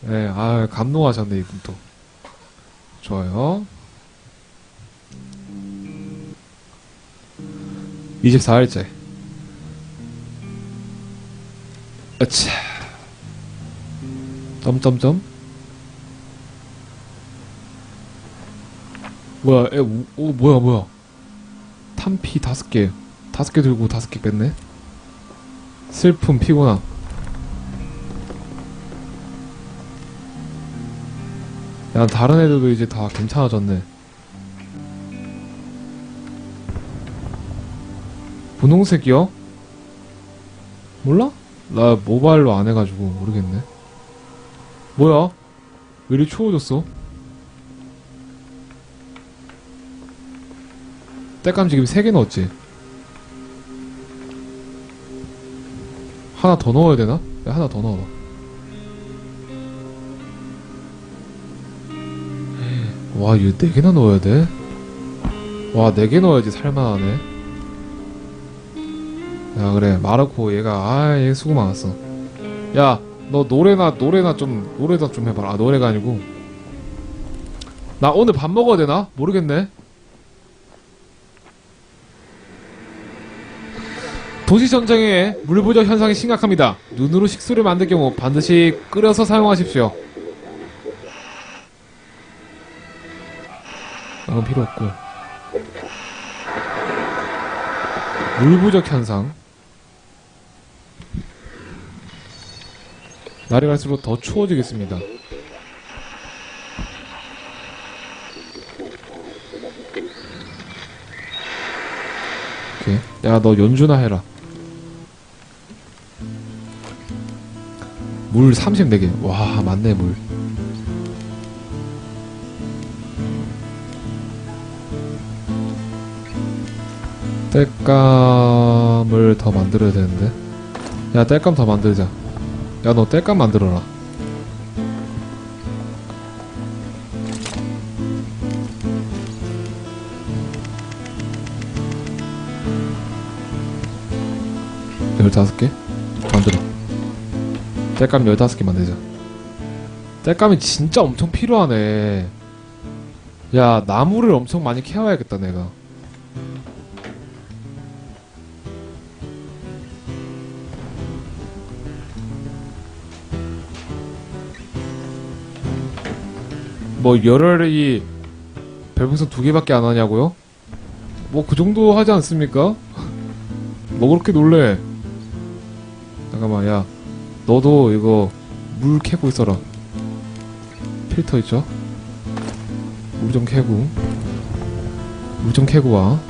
네, 아, 감동하셨네, 이분 또. 좋아요. 24일째. 아차. 점점점. 뭐야, 에, 우, 오, 뭐야, 뭐야. 탄피 다섯 개. 다섯 개 들고 다섯 개 뺐네. 슬픔, 피곤함. 야, 다른 애들도 이제 다 괜찮아졌네. 분홍색이요? 몰라? 나 모바일로 안 해가지고 모르겠네. 뭐야? 왜 이리 추워졌어? 때감지 지금 3개 넣었지? 하나 더 넣어야 되나? 야, 하나 더 넣어봐. 와, 이거 4개나 넣어야 돼? 와, 4개 넣어야지 살만하네. 야, 그래. 마르코, 얘가, 아, 얘 수고 많았어. 야, 너 노래나, 노래나 좀, 노래나 좀 해봐라. 아, 노래가 아니고. 나 오늘 밥 먹어야 되나? 모르겠네. 도시전쟁의 물 부족 현상이 심각합니다. 눈으로 식수를 만들 경우 반드시 끓여서 사용하십시오. 그건 필요 없고. 물 부족 현상. 날이 갈수록 더 추워지겠습니다. 오케이. 야, 너 연주나 해라. 물 34개. 와, 많네, 물. 땔감을 더 만들어야 되는데. 야, 땔감 더 만들자. 야, 너 땔감 만들어라. 열다섯 개 만들어. 땔감 열다섯 개 만들자. 땔감이 진짜 엄청 필요하네. 야, 나무를 엄청 많이 캐와야겠다, 내가. 뭐 열혈이 별풍선 두 개밖에 안 하냐고요? 뭐 그 정도 하지 않습니까? 뭐 그렇게 놀래? 잠깐만 야 너도 이거 물 캐고 있어라 필터 있죠? 물 좀 캐고 물 좀 캐고 와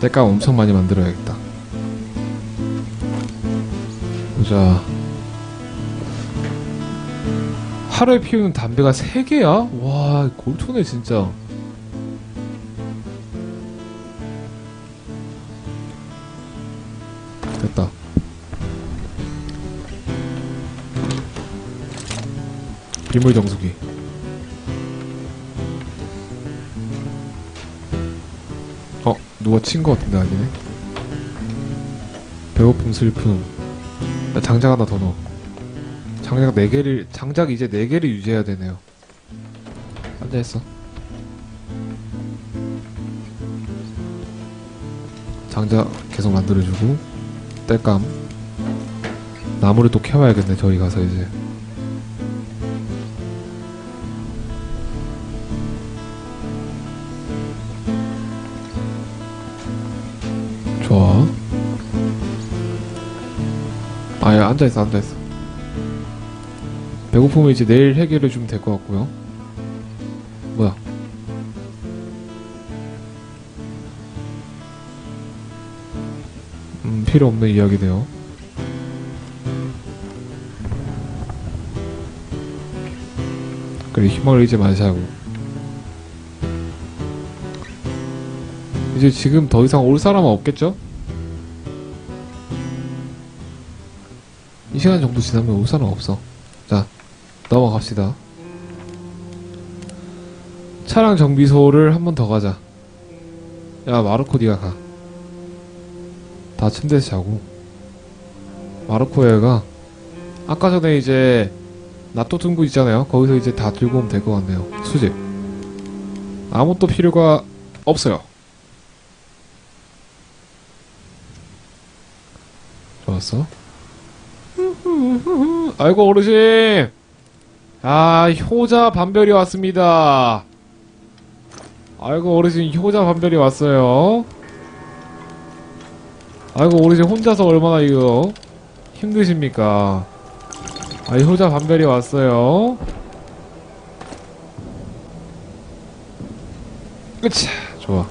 때감 엄청 많이 만들어야겠다 보자 하루에 피우는 담배가 3개야? 와, 골초네, 진짜. 됐다. 비물 정수기. 어, 누가 친거 같은데 아니네. 배고픔, 슬픔. 나 장작 하나 더 넣어. 장작 4개를 장작 이제 4개를 유지해야 되네요. 앉아있어. 장작 계속 만들어주고 땔감 나무를 또 캐와야겠네 저기 가서 이제 좋아 아예 앉아있어 앉아있어 배고픔은 이제 내일 해결해 주면 될 것 같고요. 뭐야? 음, 필요 없는 이야기네요. 그래, 희망을 잃지 마시고. 이제 지금 더 이상 올 사람은 없겠죠? 이 시간 정도 지나면 올 사람 없어. 자, 넘어갑시다. 차량 정비소를 한 번 더 가자. 야, 마르코 니가 가. 다 침대에서 자고. 마르코 애가 아까 전에 이제 나또 둥구 있잖아요. 거기서 이제 다 들고 오면 될 것 같네요. 수집. 아무것도 필요가 없어요. 좋았어. 아이고 어르신. 아 효자 반별이 왔습니다. 아이고 어르신 효자 반별이 왔어요. 아이고 어르신 혼자서 얼마나 이거 힘드십니까? 아 효자 반별이 왔어요. 으차 좋아.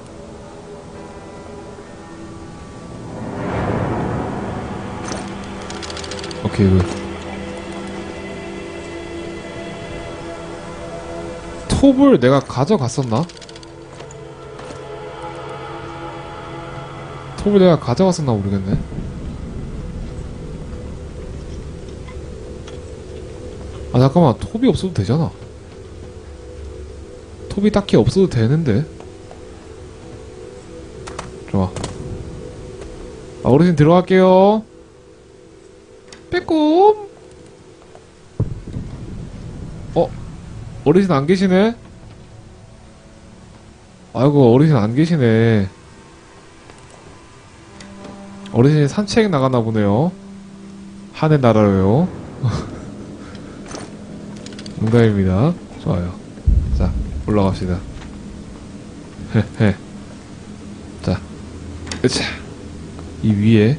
오케이 굿. 톱을 내가 가져갔었나? 톱을 내가 가져갔었나 모르겠네. 아 잠깐만 톱이 없어도 되잖아. 톱이 딱히 없어도 되는데. 좋아. 아, 어르신 들어갈게요. 빼꼼. 어르신 안 계시네? 아이고 어르신 안 계시네. 어르신이 산책 나갔나 보네요. 하늘 나라로요. 농담입니다. 좋아요. 자, 올라갑시다. 헤헤. 자, 으차. 이 위에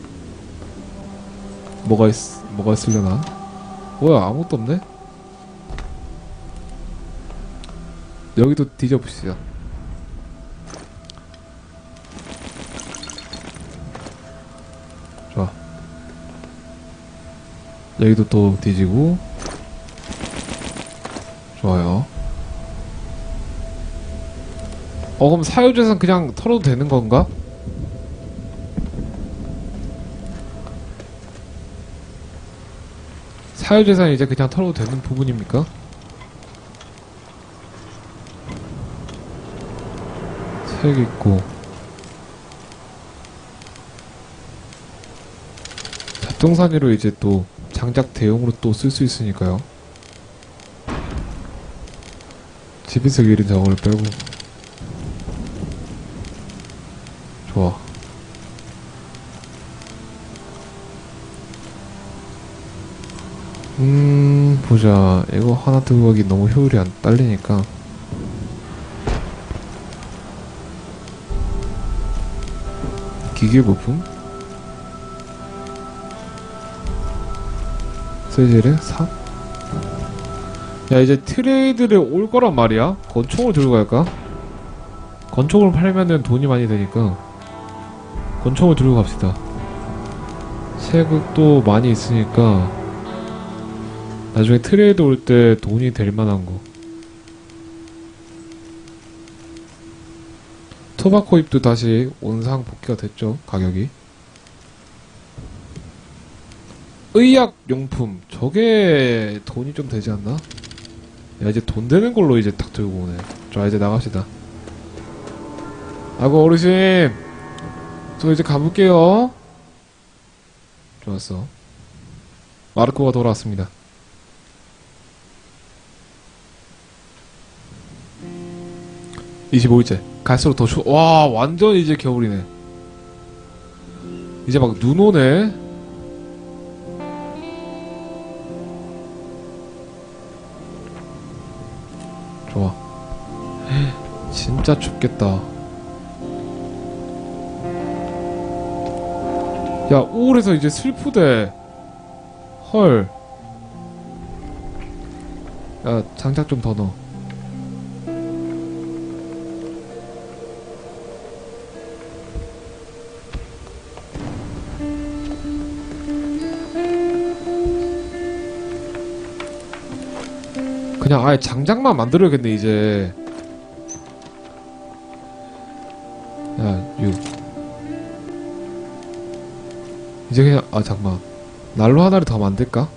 뭐가 있, 뭐가 있으려나? 뭐야, 아무것도 없네? 여기도 뒤져보시죠. 좋아. 여기도 또 뒤지고. 좋아요. 어, 그럼 사유재산 그냥 털어도 되는 건가? 사유재산 이제 그냥 털어도 되는 부분입니까? 책 있고. 잡동사니로 이제 또 장작 대용으로 또 쓸 수 있으니까요. 집에서 기른 저걸 빼고. 좋아. 음 보자. 이거 하나 들고 가기 너무 효율이 안 딸리니까 기계 부품? 세제를 삽야 이제 트레이드를 올 거란 말이야? 권총을 들고 갈까? 권총을 팔면은 돈이 많이 되니까 권총을 들고 갑시다. 세극도 많이 있으니까 나중에 트레이드 올 때 돈이 될 만한 거 토바코 잎도 다시 원상 복귀가 됐죠 가격이. 의약용품. 저게 돈이 좀 되지 않나? 야 이제 돈 되는 걸로 이제 딱 들고 오네. 자 이제 나갑시다. 아고 어르신. 저 이제 가볼게요. 좋았어. 마르코가 돌아왔습니다. (25일째) 갈수록 더 추워 와 완전 이제 겨울이네 이제 막 눈 오네 좋아. 진짜 춥겠다. 야, 우울해서 이제 슬프대. 헐. 야, 장작 좀 더 넣어. 그냥 아예 장작만 만들어야겠네 이제. 야 6. 이제 그냥 아 잠깐만. 난로 하나를 더 만들까?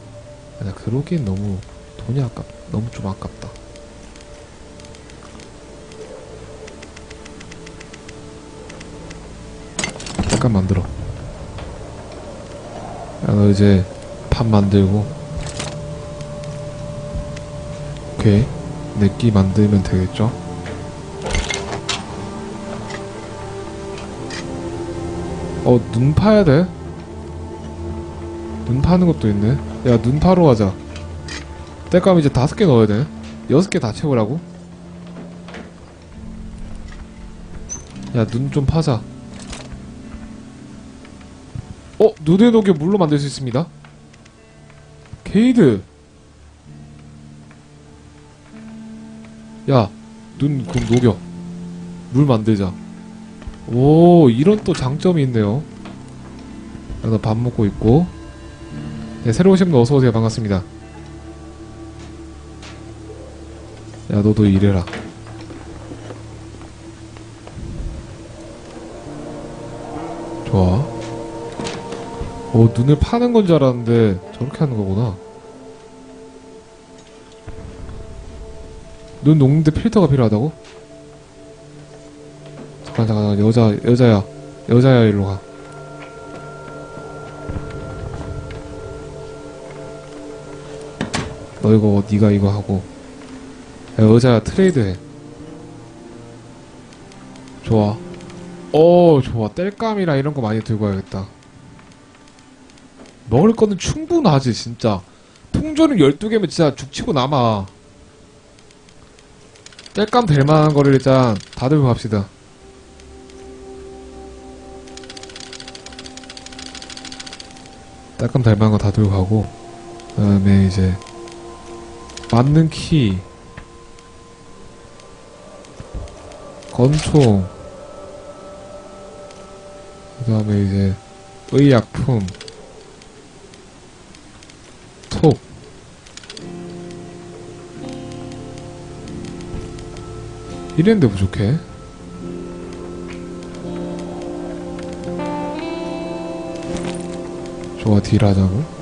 아니야 그러기엔 너무 돈이 아깝 너무 좀 아깝다. 잠깐 만들어. 야 너 이제 밥 만들고 오케이 내끼 만들면 되겠죠 어 눈 파야 돼? 눈 파는 것도 있네 야 눈 파러 가자 땔감 이제 다섯 개 넣어야 돼 여섯 개 다 채우라고? 야 눈 좀 파자 어? 눈의 녹여 물로 만들 수 있습니다 게이드 야, 눈 그럼 녹여. 물 만들자. 오, 이런 또 장점이 있네요. 야, 나밥 먹고 있고. 네, 새로 오신 분 어서오세요. 반갑습니다. 야, 너도 일해라. 좋아. 오, 눈을 파는 건 줄 알았는데, 저렇게 하는 거구나. 눈 녹는데 필터가 필요하다고? 잠깐 잠깐 여자 여자야 여자야 일로 가. 너 이거 네가 이거 하고 야, 여자야 트레이드해. 좋아. 어 좋아 땔감이랑 이런 거 많이 들고 와야겠다. 먹을 거는 충분하지 진짜. 통조림 12개면 진짜 죽치고 남아. 뗄감 될 만한 거를 일단 다 들고 갑시다. 뗄감 될 만한 거 다 들고 가고, 그 다음에 이제, 맞는 키, 건총, 그 다음에 이제, 의약품, 이랬는데 부족해. 좋아, 딜하자고.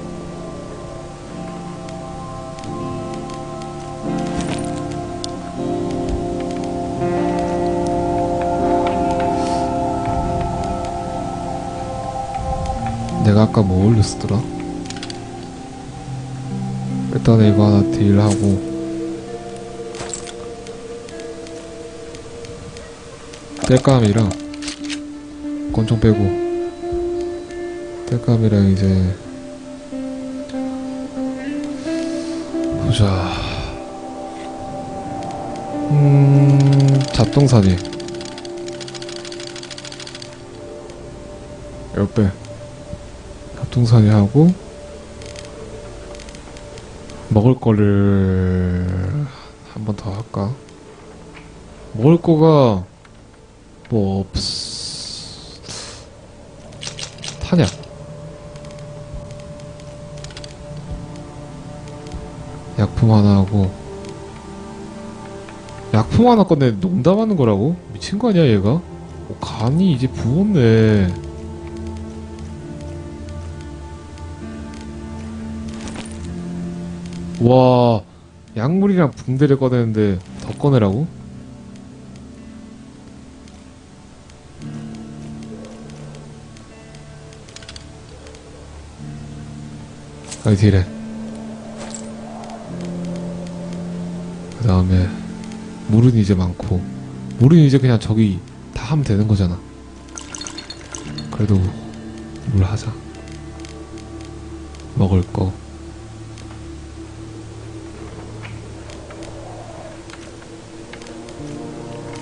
내가 아까 뭐 올렸었더라? 일단 이거 하나 딜하고 뗄감이랑 권총 빼고 뗄감이랑 이제 보자. 음 잡동사니. 옆에 잡동사니 하고 먹을 거를 한 번 더 할까? 먹을 거가 뭐 없... 타냐? 약품 하나 하고 약품 하나 꺼내 농담하는 거라고? 미친 거 아니야 얘가? 어, 간이 이제 부었네 와 약물이랑 붕대를 꺼내는데 더 꺼내라고? 딜해 그 다음에 물은 이제 많고 물은 이제 그냥 저기 다 하면 되는 거잖아. 그래도 물 하자. 먹을 거.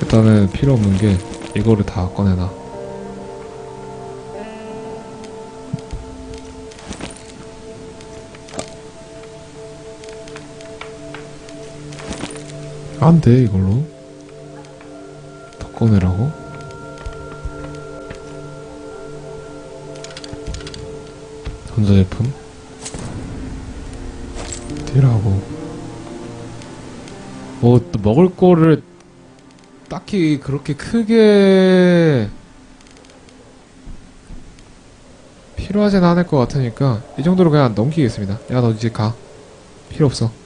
일단은 필요 없는 게 이거를 다 꺼내놔 안 돼, 이걸로. 더 꺼내라고? 전자제품? 딜하고. 뭐, 또 먹을 거를 딱히 그렇게 크게 필요하진 않을 것 같으니까 이 정도로 그냥 넘기겠습니다. 야, 너 이제 가. 필요 없어.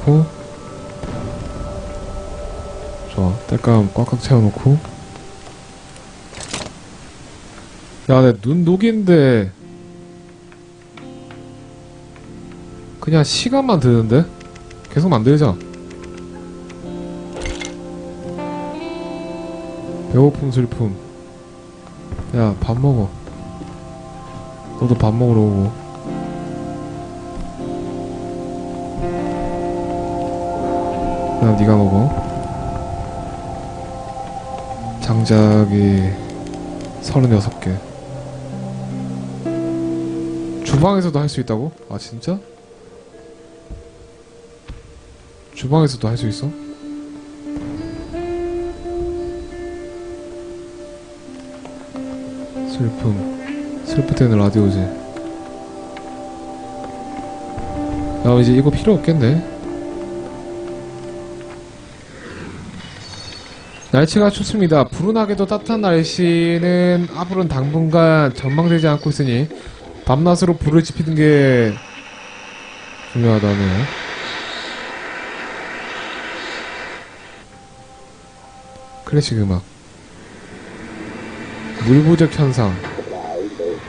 이쪽으로 만들어 놓고 좋아 땔감 꽉꽉 채워놓고. 야내 눈 녹인데 그냥 시간만 드는데? 계속 만들자. 배고픔 슬픔. 야 밥 먹어. 너도 밥 먹으러 오고 그냥 네가 먹어 장작이 36개 주방에서도 할 수 있다고? 아 진짜? 주방에서도 할 수 있어? 슬픔 슬플 때는 라디오지 야 이제 이거 필요 없겠네 날씨가 춥습니다. 불운하게도 따뜻한 날씨는 앞으로는 당분간 전망되지 않고 있으니 밤낮으로 불을 지피는 게 중요하다네요. 클래식 음악. 물부족 현상.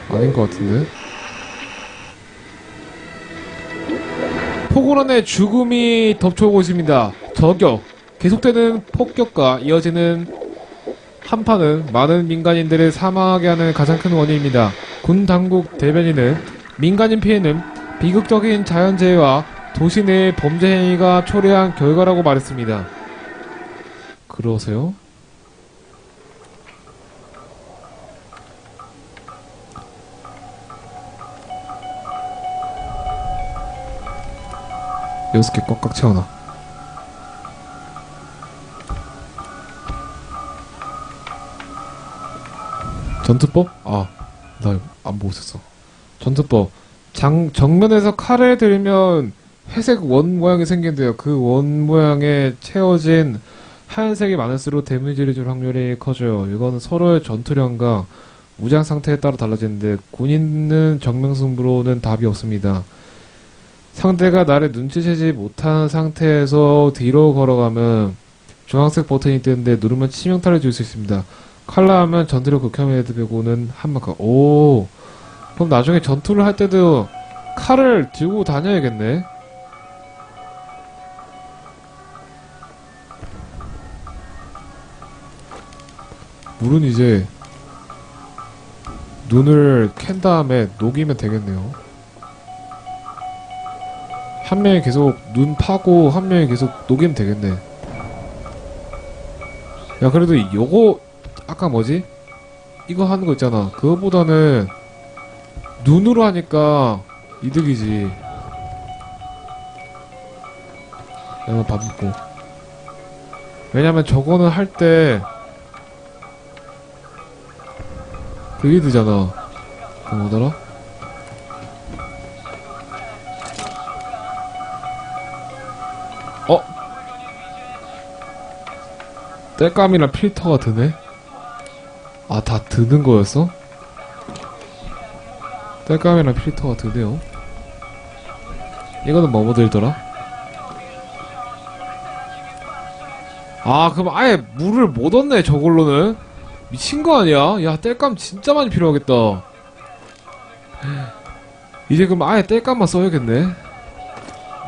아닌 것 같은데? 포고런의 죽음이 덮쳐오고 있습니다. 저격. 계속되는 폭격과 이어지는 한파는 많은 민간인들을 사망하게 하는 가장 큰 원인입니다. 군 당국 대변인은 민간인 피해는 비극적인 자연재해와 도시 내 범죄 행위가 초래한 결과라고 말했습니다. 그러세요? 여섯 개 꽉꽉 채워놔. 전투법? 아, 나 안 보고 있었어. 전투법. 장, 정면에서 칼을 들면 회색 원 모양이 생긴대요. 그 원 모양에 채워진 하얀색이 많을수록 데미지를 줄 확률이 커져요. 이거는 서로의 전투력과 무장 상태에 따라 달라지는데 군인은 정면승부로는 답이 없습니다. 상대가 나를 눈치채지 못하는 상태에서 뒤로 걸어가면 주황색 버튼이 뜨는데 누르면 치명타를 줄 수 있습니다. 칼라 하면 전투력 극혐에드 배고는 한만큼 오. 그럼 나중에 전투를 할 때도 칼을 들고 다녀야겠네. 물은 이제 눈을 캔 다음에 녹이면 되겠네요. 한 명이 계속 눈 파고 한 명이 계속 녹이면 되겠네. 야 그래도 요거 아까 뭐지? 이거 하는 거 있잖아. 그거보다는 눈으로 하니까 이득이지. 내가 밥 먹고. 왜냐면 저거는 할 때 그게 되잖아. 그 뭐더라? 어? 땔감이랑 필터가 드네? 아, 다 드는 거였어? 땔감이랑 필터가 드네요. 이거는 뭐뭐 들더라? 아, 그럼 아예 물을 못 얻네, 저걸로는. 미친 거 아니야? 야, 땔감 진짜 많이 필요하겠다. 이제 그럼 아예 땔감만 써야겠네.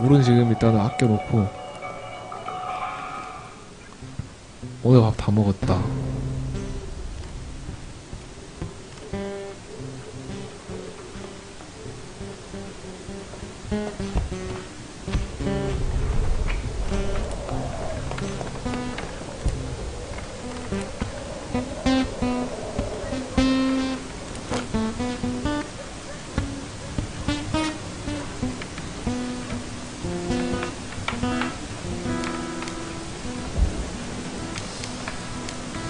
물은 지금 일단은 아껴놓고. 오늘 밥 다 먹었다.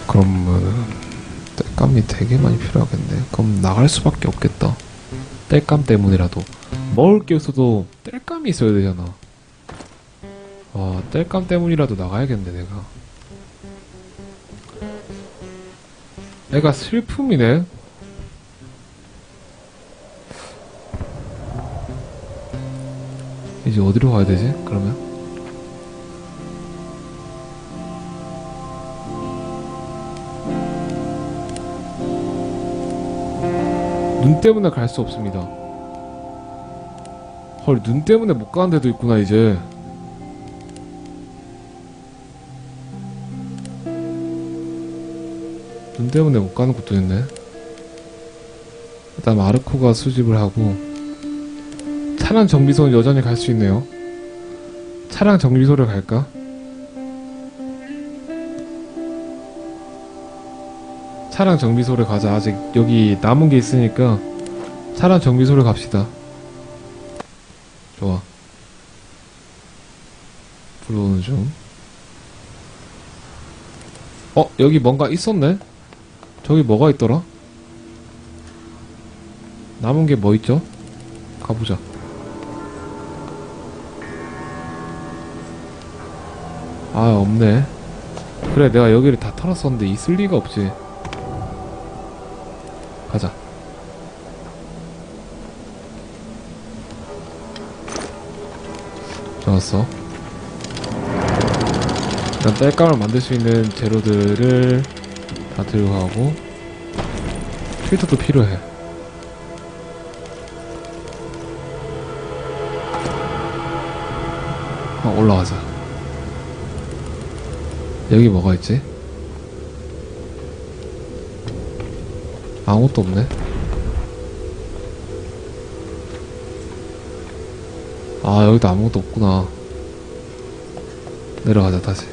그러면은 땔감이 되게 많이 필요하겠네. 그럼 나갈 수밖에 없겠다. 땔감 때문이라도 먹을 게 없어도 땔감이 있어야 되잖아. 와 땔감 때문이라도 나가야겠네 내가. 애가 슬픔이네. 이제 어디로 가야 되지? 그러면? 눈 때문에 갈 수 없습니다. 헐, 눈 때문에 못 가는 데도 있구나, 이제. 눈 때문에 못 가는 곳도 있네. 일단 마르코가 수집을 하고 차량 정비소는 여전히 갈 수 있네요. 차량 정비소를 갈까? 차량 정비소를 가자. 아직 여기 남은 게 있으니까 차량 정비소를 갑시다. 좋아. 불러오는 중. 어, 여기 뭔가 있었네? 저기 뭐가 있더라? 남은 게 뭐 있죠? 가보자. 아, 없네. 그래, 내가 여기를 다 털었었는데 있을 리가 없지. 가자. 좋았어. 일단 땔감을 만들 수 있는 재료들을 다 들고 가고 필터도 필요해. 어, 올라가자. 여기 뭐가 있지? 아무것도 없네. 아, 여기도 아무것도 없구나. 내려가자, 다시.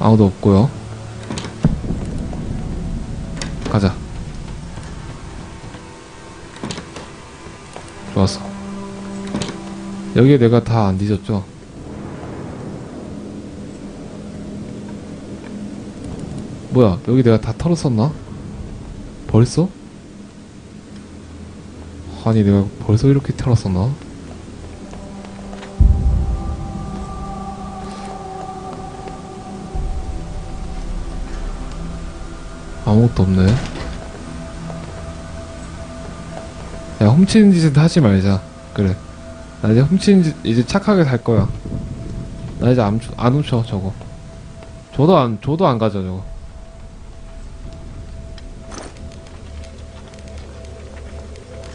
아무도 없고요. 가자. 좋았어. 여기에 내가 다 안 뒤졌죠? 뭐야, 여기 내가 다 털었었나? 벌써? 아니, 내가 벌써 이렇게 털었었나? 아무것도 없네. 야, 훔치는 짓은 하지 말자. 그래. 나 이제 훔치는 짓, 이제 착하게 살 거야. 나 이제 안, 훔- 안 훔쳐, 저거. 저도 안, 저도 안 가져, 저거.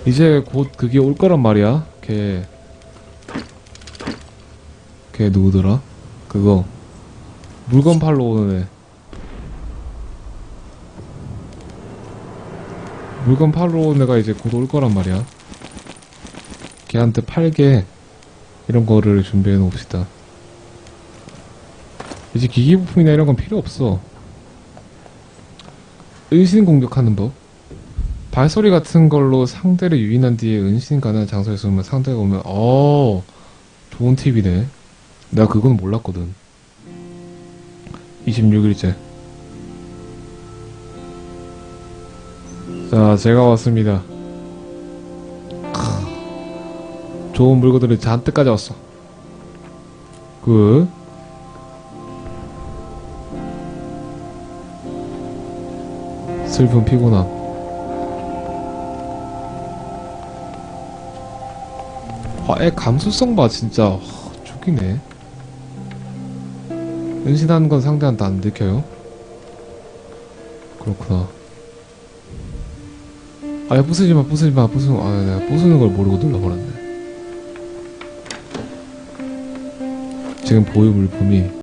이제 곧 그게 올 거란 말이야. 걔, 걔 누구더라? 그거. 물건 팔러 오는 애. 물건 팔러 온 애가 이제 곧 올 거란 말이야. 걔한테 팔게 이런 거를 준비해 놓읍시다. 이제 기기 부품이나 이런 건 필요 없어. 은신 공격하는 법. 발소리 같은 걸로 상대를 유인한 뒤에 은신 가능한 장소에 숨으면 상대가 오면 어 좋은 팁이네. 내가 그건 몰랐거든. 26일째. 자, 제가 왔습니다. 크, 좋은 물건들이 잔뜩 가져왔어. 굿. 슬픈 피곤함. 아, 애 감수성 봐, 진짜. 하, 죽이네. 은신하는 건 상대한테 안 들켜요? 그렇구나. 아, 야, 부수지 마, 부수지 마, 부수. 아, 내가 부수는 걸 모르고 눌러버렸네. 지금 보유 물품이